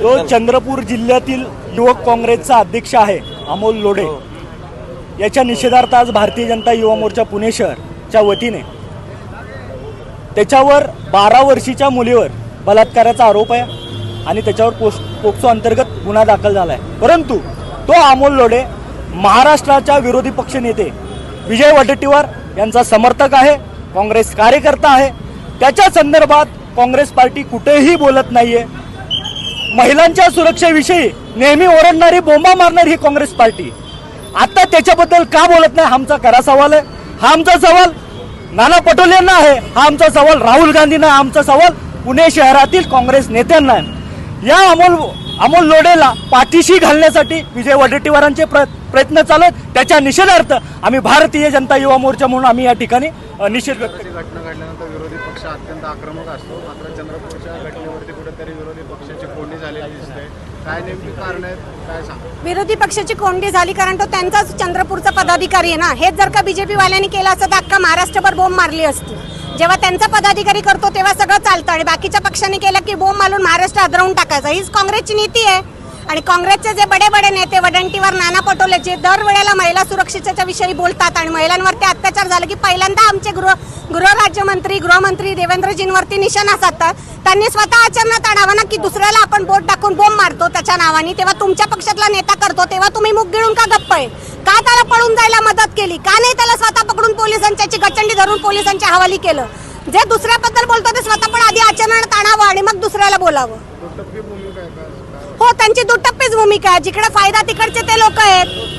तो चंद्रपूर जिल्ह्यातील युवक काँग्रेसचा अध्यक्ष आहे अमोल लोढे याच्या निषेधार्थ आज भारतीय जनता युवा मोर्चा पुणे शहरच्या वतीने. त्याच्यावर बारा वर्षीच्या मुलीवर बलात्काराचा आरोप आहे आणि त्याच्यावर पोस्ट पोक्सो अंतर्गत गुन्हा दाखल झाला आहे परंतु तो अमोल लोढे महाराष्ट्राच्या विरोधी पक्ष नेते विजय वडेट्टीवार यांचा समर्थक आहे काँग्रेस कार्यकर्ता आहे. त्याच्या संदर्भात काँग्रेस पार्टी कुठेही बोलत नाहीये. महिलांच्या सुरक्षेविषयी नेहमी ओरडणारी बोंबा मारणारी ही काँग्रेस पार्टी. आता त्याच्याबद्दल का बोलत नाही आमचा खरा सवाल आहे. हा आमचा सवाल नाना पटोलेंना आहे. हा आमचा सवाल राहुल गांधींना आमचा सवाल पुणे शहरातील काँग्रेस नेत्यांना आहे. या अमोल अमोल लोडेला पाठीशी घालण्यासाठी विजय वडेट्टीवारांचे प्र प्रयत्न चालू आहेत. त्याच्या निषेधार्थ आम्ही भारतीय जनता युवा मोर्चा म्हणून आम्ही या ठिकाणी निषेध व्यक्त घटना घडल्यानंतर विरोधी पक्ष अत्यंत आक्रमक असतो. मात्र चंद्रपूरच्या घटनेवरती कुठेतरी विरोधी पक्षाची कोंडी झालेली दिसते. काय नेमकी कारण आहेत काय सांग. विरोधी पक्षाची कोंडी झाली कारण तो त्यांचाच चंद्रपूरचा पदाधिकारी आहे ना. हेच जर का बीजेपी वाल्यांनी केलं असतं तर अख्खा महाराष्ट्रभर बोंब मारली असती. जेव्हा त्यांचा पदाधिकारी करतो तेव्हा सगळं चालतं आणि बाकीच्या पक्षांनी केलं की बोंब मारून महाराष्ट्र आदरवून टाकायचा. हीच काँग्रेसची नीती आहे. आणि काँग्रेसचे जे बडे बडे नेते वडंटीवर नाना पटोले जे दरवेळेला महिला सुरक्षेच्या विषयी बोलतात आणि महिलांवरती अत्याचार झाला की पहिल्यांदा आमचे गृह गृहराज्यमंत्री गृहमंत्री देवेंद्रजींवरती निशाणा साधतात. त्यांनी स्वतः आचरणात आणावं ना की दुसऱ्याला आपण बोट टाकून बोंब मारतो त्याच्या नावाने तेव्हा तुमच्या पक्षातला नेता करतो तेव्हा तुम्ही मुख गिळून का गप्प आहे का त्याला पळून जायला मदत केली? का नाही त्याला स्वतः पकडून पोलिसांच्याची गचंडी धरून पोलिसांच्या हवाली केलं? जे दुसऱ्याबद्दल बोलतो ते स्वतः पण आधी आचरणात आणावं आणि मग दुसऱ्याला बोलावं. हो त्यांची दुटप्पीच भूमिका आहे. जिकडे फायदा तिकडचे ते लोक आहेत.